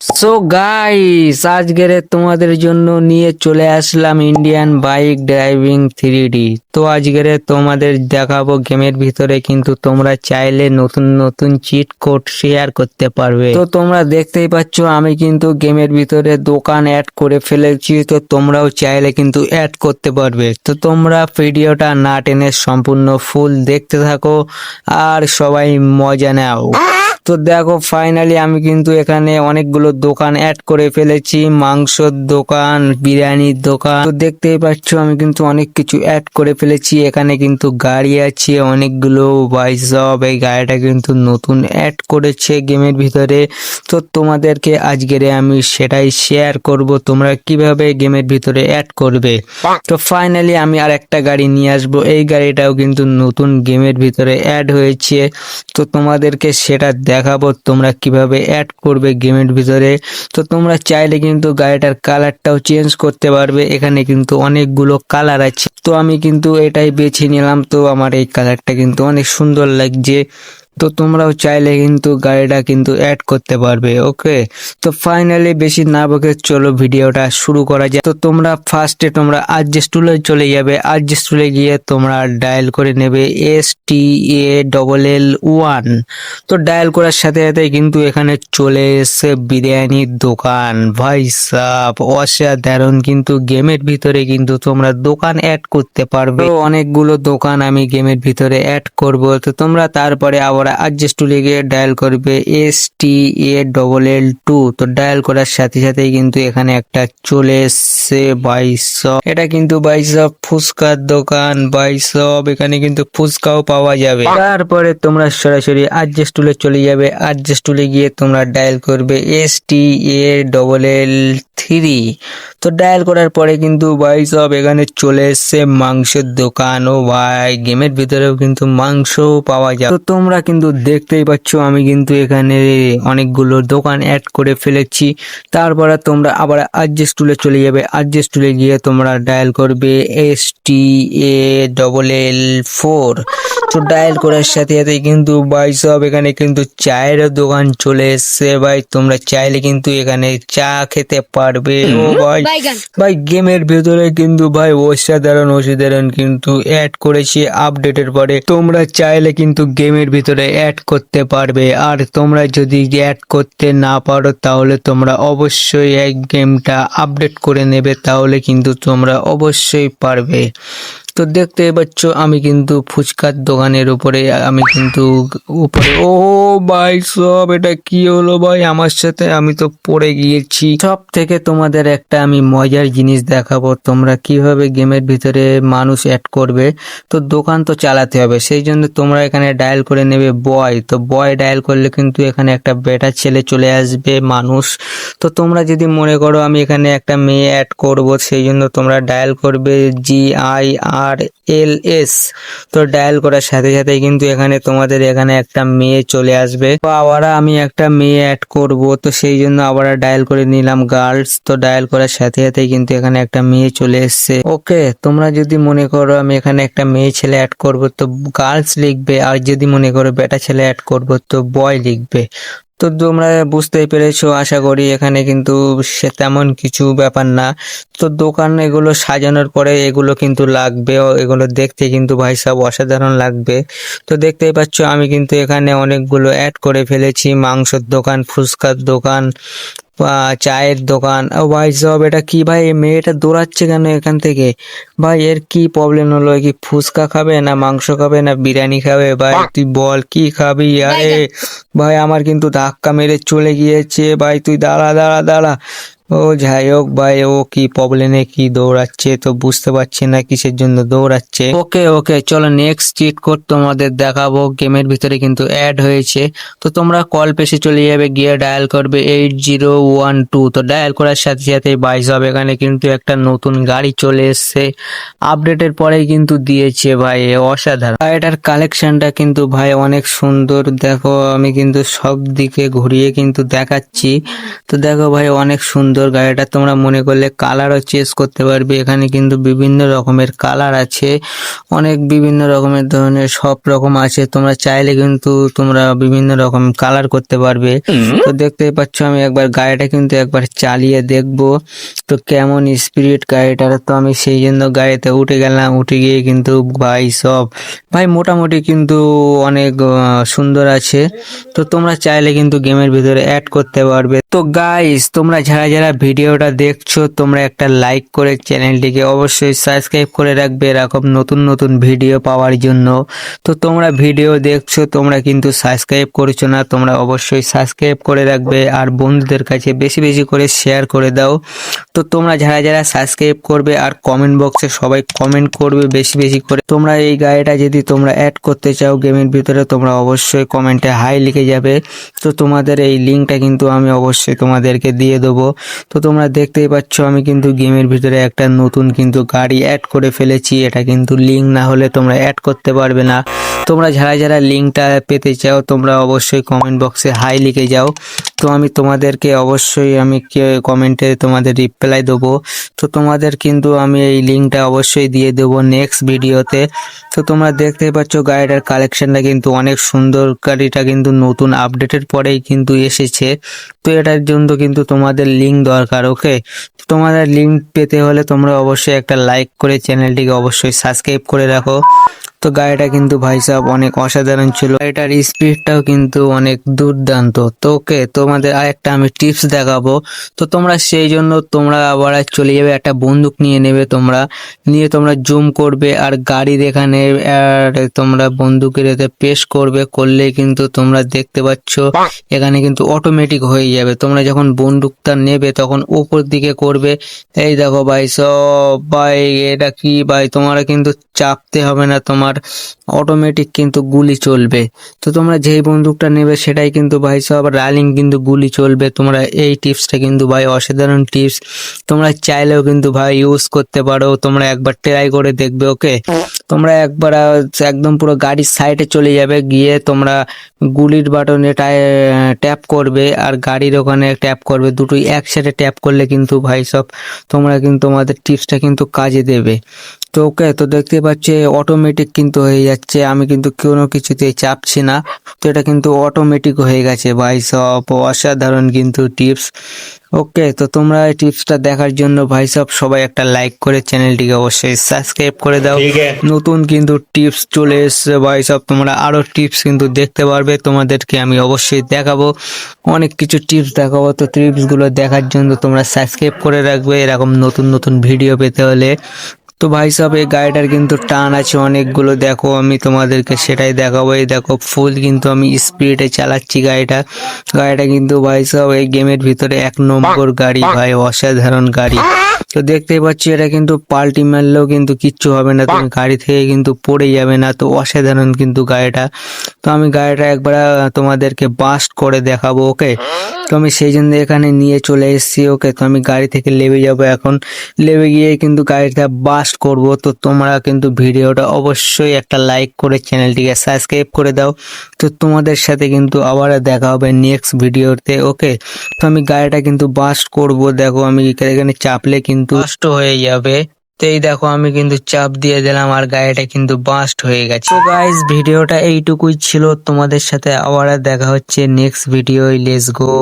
So guys আজকের তোমাদের জন্য নিয়ে চলে আসলাম Indian bike driving three D তো আজকের তোমাদের দেখাবো গেমের ভিতরে কিন্তু তোমরা চাইলে নতুন নতুন চিট কোড শেয়ার করতে পারবে। তো তোমরা দেখতেই পাচ্ছ, আমি কিন্তু গেমের ভিতরে দোকান অ্যাড করে ফেলেছি, তো তোমরাও চাইলে কিন্তু অ্যাড করতে পারবে। তো তোমরা ভিডিওটা না টেনে সম্পূর্ণ ফুল দেখতে থাকো, আর সবাই মজা নাও। তো দেখো ফাইনালি আমি কিন্তু এখানে অনেকগুলো দোকান অ্যাড করে ফেলেছি, মাংসর দোকান, বিরিয়ানির দোকান। তো দেখতেই পাচ্ছ, আমি কিন্তু অনেক কিছু অ্যাড করে ফেলেছি। এখানে কিন্তু গাড়ি আছে, অনেকগুলো বাইসব এই গাড়িটা কিন্তু নতুন অ্যাড করেছে গেমের ভিতরে। তো তোমাদেরকে আজকের আমি সেটাই শেয়ার করব, তোমরা কীভাবে গেমের ভিতরে অ্যাড করবে। তো ফাইনালি আমি আর একটা গাড়ি নিয়ে আসব। এই গাড়িটাও কিন্তু নতুন গেমের ভিতরে অ্যাড হয়েছে। তো তোমাদেরকে সেটা দেখাবো, তোমরা কীভাবে অ্যাড করবে গেমের ভিতরে। তো তোমরা চাইলে কিন্তু গাড়িটার কালারটাও চেঞ্জ করতে পারবে। এখানে কিন্তু অনেকগুলো কালার আছে। তো আমি কিন্তু এটাই বেছে নিলাম। তো আমার এই কালারটা কিন্তু অনেক সুন্দর লাগছে। তো তোমরাও চাইলে কিন্তু গাড়িটা কিন্তু অ্যাড করতে পারবে ওকে তো ফাইনালি বেশি না বকে চলো ভিডিওটা শুরু করা যায় তো তোমরা ফার্স্টে তোমরা আরজেস টুলে চলে যাবে। আরজেস টুলে গিয়ে তোমরা ডায়াল করে নেবে S T A double L one তো ডায়াল করার সাথে সাথে কিন্তু এখানে চলে এসে বিরিয়ানির দোকান। ভাই সাপ অসাধারণ কিন্তু গেমের ভিতরে কিন্তু তোমরা দোকান অ্যাড করতে পারবে। অনেকগুলো দোকান আমি গেমের ভিতরে অ্যাড করব। তো তোমরা তারপরে আবার অ্যাডজাস্ট টুলে গিয়ে ডায়াল করবে S T A double L two তো ডায়াল করার সাথে সাথেই কিন্তু এখানে একটা চলে এসছে বাইসব এটা কিন্তু বাইসব ফুচকার দোকান বাইসব এখানে কিন্তু ফুচকাও পাওয়া যাবে। তারপরে তোমরা সরাসরি অ্যাডজাস্ট টুলে চলে যাবে অ্যাডজাস্ট টুলে গিয়ে তোমরা ডায়াল করবে S T A double L three তো ডায়াল করার পরে কিন্তু ভাই সব এখানে চলে এসছে মাংসের দোকান। ও ভাই, গেমের ভিতরেও কিন্তু মাংসও পাওয়া যায়। তো তোমরা কিন্তু দেখতেই পাচ্ছ, আমি কিন্তু এখানে অনেকগুলো দোকান অ্যাড করে ফেলেছি। তারপরে তোমরা আবার আরজেস টুলে চলে যাবে। আরজেস টুলে গিয়ে তোমরা ডায়াল করবে S T A double L four তো ডায়াল করার সাথে সাথে কিন্তু ভাই সব এখানে কিন্তু চায়ের দোকান চলে এসছে। ভাই তোমরা চাইলে কিন্তু এখানে চা খেতে পারবে। ও ভাই ভাই গেমের ভেতরে কিন্তু ভাই অসাধারণ অসাধারণ কিন্তু অ্যাড করেছি আপডেটের পরে। তোমরা চাইলে কিন্তু গেমের ভিতরে অ্যাড করতে পারবে। আর তোমরা যদি অ্যাড করতে না পারো তাহলে তোমরা অবশ্যই এই গেমটা আপডেট করে নেবে তাহলে কিন্তু তোমরা অবশ্যই পারবে। তো দেখতে পাচ্ছ, আমি কিন্তু ফুচকার দোকানের উপরে, আমি কিন্তু উপরে, ও ভাই, সব এটা কি হলো ভাই? আমার সাথে আমি তো পড়ে গিয়েছি। সব থেকে তোমাদের একটা আমি মজার জিনিস দেখাবো, তোমরা কীভাবে গেমের ভিতরে মানুষ অ্যাড করবে। তো দোকান তো চালাতে হবে, সেই জন্য তোমরা এখানে ডায়াল করে নেবে বয় তো বয় ডায়াল করলে কিন্তু এখানে একটা বেটার ছেলে চলে আসবে মানুষ। তো তোমরা যদি মনে করো, আমি এখানে একটা মেয়ে অ্যাড করব, সেই জন্য তোমরা ডায়াল করবে G I R L S. তো ডায়াল করার সাথে সাথে কিন্তু এখানে তোমাদের এখানে একটা মেয়ে চলে আসবে। তো আবার আমি একটা মেয়ে অ্যাড করব। তো সেই জন্য আবার ডায়াল করে নিলাম গার্লস তো ডায়াল করার সাথে সাথে কিন্তু এখানে একটা মেয়ে চলে এসছে। ওকে তোমরা যদি মনে করো আমি এখানে একটা মেয়ে ছেলে অ্যাড করব, তো গার্লস লিখবে। আর যদি মনে করো বেটা ছেলে অ্যাড করব, তো বয় লিখবে। তো তোমরা বুঝতেই পেরেছ, আশা করি এখানে কিন্তু সে তেমন কিছু ব্যাপার না। তো দোকান এগুলো সাজানোর পরে এগুলো কিন্তু লাগবে, এগুলো দেখতে কিন্তু ভাই সব অসাধারণ লাগবে। তো দেখতেই পাচ্ছ, আমি কিন্তু এখানে অনেকগুলো অ্যাড করে ফেলেছি, মাংসর দোকান, ফুচকার দোকান চায়ের দোকান। ও ভাই সব এটা কি ভাই? এই মেয়েটা দৌড়াচ্ছে কেন এখান থেকে? ভাই এর কি প্রবলেম হলো? কি ফুচকা খাবে না মাংস খাবে না বিরিয়ানি খাবে? ভাই তুই বল কি খাবি? আরে ভাই আমার কিন্তু ধাক্কা মেরে চলে গিয়েছে। ভাই তুই দাঁড়া দাঁড়া দাঁড়া। ও যাই হোক ভাই, ও কি প্রবলেমে কি দৌড়াচ্ছে তো বুঝতে পারছি না কিসের জন্য দৌড়াচ্ছে। ওকে ওকে চলো নেক্সট চিট কোড তোমাদের দেখাবো। গেমের ভিতরে কিন্তু অ্যাড হয়েছে। তো তোমরা কল পেশে চলে যাবে, গিয়ে ডায়াল করবে এইট জিরো ওয়ান টু তো ডায়াল করার সাথে সাথে বাইশ হবে এখানে কিন্তু একটা নতুন গাড়ি চলে এসছে। আপডেটের পরেই কিন্তু দিয়েছে ভাই, অসাধারণ। এটার কালেকশনটা কিন্তু ভাই অনেক সুন্দর। দেখো, আমি কিন্তু সব দিকে ঘুরিয়ে কিন্তু দেখাচ্ছি। তো দেখো ভাই, অনেক সুন্দর সুন্দর গাড়িটা তোমরা মনে করলে কালারও চেঞ্জ করতে পারবে। এখানে কিন্তু বিভিন্ন রকমের কালার আছে অনেক বিভিন্ন রকমের ধরনের সব রকম আছে। তোমরা চাইলে কিন্তু তোমরা বিভিন্ন রকম কালার করতে পারবে। তো দেখতেই পাচ্ছ আমি একবার গাড়িটা কিন্তু একবার চালিয়ে দেখব। তো কেমন স্পিরিট গাড়িটার তো আমি সেই জন্য গাড়িতে উঠে গেলাম। উঠে গিয়ে কিন্তু ভাই সব ভাই মোটামুটি কিন্তু অনেক সুন্দর আছে। তো তোমরা চাইলে কিন্তু গেমের ভিতরে অ্যাড করতে পারবে। তো গাইস তোমরা যারা যারা ভিডিওটা দেখছ, তোমরা একটা লাইক করে চ্যানেলটিকে অবশ্যই সাবস্ক্রাইব করে রাখবে। এরকম নতুন নতুন ভিডিও পাওয়ার জন্য। তো তোমরা ভিডিও দেখছ, তোমরা কিন্তু সাবস্ক্রাইব করছ না, তোমরা অবশ্যই সাবস্ক্রাইব করে রাখবে। আর বন্ধুদের কাছে বেশি বেশি করে শেয়ার করে দাও। তো তোমরা যারা যারা সাবস্ক্রাইব করবে আর কমেন্ট বক্সে সবাই কমেন্ট করবে বেশি বেশি করে। তোমরা এই গাড়িটা যদি তোমরা অ্যাড করতে চাও গেমের ভিতরে, তোমরা অবশ্যই কমেন্টে হাই লিখে যাবে। তো তোমাদের এই লিঙ্কটা কিন্তু আমি অবশ্যই তোমাদেরকে দিয়ে দেবো। তো তোমরা দেখতেই পাচ্ছ, আমি কিন্তু গেমের ভিতরে একটা নতুন কিন্তু গাড়ি অ্যাড করে ফেলেছি। এটা কিন্তু লিঙ্ক না হলে তোমরা অ্যাড করতে পারবে না। তোমরা যারা যারা লিঙ্কটা পেতে চাও, তোমরা অবশ্যই কমেন্ট বক্সে হাই লিখে যাও। তো আমি তোমাদেরকে অবশ্যই আমি কমেন্টে তোমাদের রিপ্লাই দেবো। তো তোমাদের কিন্তু আমি এই লিঙ্কটা অবশ্যই দিয়ে দেবো নেক্সট ভিডিওতে তো। তোমরা দেখতেই পাচ্ছ, গাড়িটার কালেকশনটা কিন্তু অনেক সুন্দর। গাড়িটা কিন্তু নতুন আপডেটের পরেই কিন্তু এসেছে। তো এটার জন্য কিন্তু তোমাদের লিঙ্ক দরকার ওকে তোমাদের লিঙ্ক পেতে হলে তোমরা অবশ্যই একটা লাইক করে চ্যানেলটিকে অবশ্যই সাবস্ক্রাইব করে রাখো। তো গাড়িটা কিন্তু ভাই সাহেব অনেক অসাধারণ ছিল। গাড়িটার স্পিডটাও কিন্তু অনেক দুর্দান্ত। তো ওকে, তোমাদের আরেকটা আমি টিপস দেখাবো। তো তোমরা সেই জন্য তোমরা আবার চলে যাবে, একটা বন্দুক নিয়ে নেবে তোমরা। নিয়ে তোমরা জুম করবে আর গাড়ির এখানে তোমরা বন্দুকের এতে পেশ করবে, করলে কিন্তু তোমরা দেখতে পাচ্ছ এখানে কিন্তু অটোমেটিক হয়ে যাবে। তোমরা যখন বন্দুকটা নেবে তখন উপর দিকে করবে। এই দেখো ভাই সব, ভাই এটা কি ভাই? তোমরা কিন্তু চাপতে হবে না তোমার। অটোমেটিক কিন্তু গুলি চলবে। তো তোমরা যেই বন্দুকটা নেবে সেটাই কিন্তু ভাই, সব রানিং কিন্তু গুলি চলবে। তোমরা এই টিপসটা কিন্তু ভাই অসাধারণ টিপস। তোমরা চাইলেও কিন্তু ভাই ইউজ করতে পারো। তোমরা একবার ট্রাই করে দেখবে ওকে তোমরা একবার একদম পুরো গাড়ির সাইডে চলে যাবে। গিয়ে তোমরা গুলির বাটনে ট্যাপ করবে আর গাড়ির ওখানে ট্যাপ করবে। দুটোই একসাথে ট্যাপ করলে কিন্তু ভাই সব তোমরা কিন্তু তোমাদের টিপসটা কিন্তু কাজে দেবে। তো ওকে তো দেখতে পাচ্ছি অটোমেটিক কিন্তু হয়ে যাচ্ছে। আমি কিন্তু কোনো কিছুতেই চাপছি না। তো এটা কিন্তু অটোমেটিক হয়ে গেছে ভাই। সব অসাধারণ কিন্তু টিপস ওকে তো তোমরা এই টিপসটা দেখার জন্য ভাই সব সবাই একটা লাইক করে চ্যানেলটিকে অবশ্যই সাবস্ক্রাইব করে দাও। নতুন কিন্তু টিপস চলে এসছে ভাই। সব তোমরা আরও টিপস কিন্তু দেখতে পারবে। তোমাদেরকে আমি অবশ্যই দেখাবো। অনেক কিছু টিপস দেখাবো। তো টিপসগুলো দেখার জন্য তোমরা সাবস্ক্রাইব করে রাখবে। এরকম নতুন নতুন ভিডিও পেতে হলে তো ভাই সাহেব এই গাড়িটার কিন্তু টান আছে অনেকগুলো। দেখো, আমি তোমাদেরকে সেটাই দেখাবো। এই দেখো ফুল কিন্তু আমি স্পিডে চালাচ্ছি গাড়িটা। গাড়িটা কিন্তু ভাই সাহেব এই গেমের ভিতরে এক নম্বর গাড়ি, ভাই, অসাধারণ গাড়ি। তো দেখতেই পাচ্ছি এটা কিন্তু পাল্টি মারলেও কিন্তু কিচ্ছু হবে না। তুমি গাড়ি থেকে কিন্তু পড়ে যাবে না তো অসাধারণ কিন্তু গাড়িটা। তো আমি গাড়িটা একবার তোমাদেরকে বাস্ট করে দেখাবো ওকে তো আমি সেই জন্য এখানে নিয়ে চলে এসেছি ওকে তো আমি গাড়ি থেকে লেবে যাব এখন। লেবে গিয়ে কিন্তু গাড়িটা বাস্ট করব। তো তোমরা কিন্তু ভিডিওটা অবশ্যই একটা লাইক করে চ্যানেলটিকে সাবস্ক্রাইব করে দাও। তো তোমাদের সাথে কিন্তু আবার দেখা হবে নেক্সট ভিডিওতে ওকে তো আমি গাড়িটা কিন্তু বাস্ট করব। দেখো আমি এখানে চাপলে কিন্তু বাস্ট হয়ে যাবে। তো এই দেখো, আমি কিন্তু চাপ দিয়ে দিলাম আর গাড়িটা কিন্তু বাস্ট হয়ে গেছে। তো গাইস ভিডিওটা এইটুকুই ছিল। তোমাদের সাথে আবার দেখা হচ্ছে নেক্সট ভিডিও লেস গো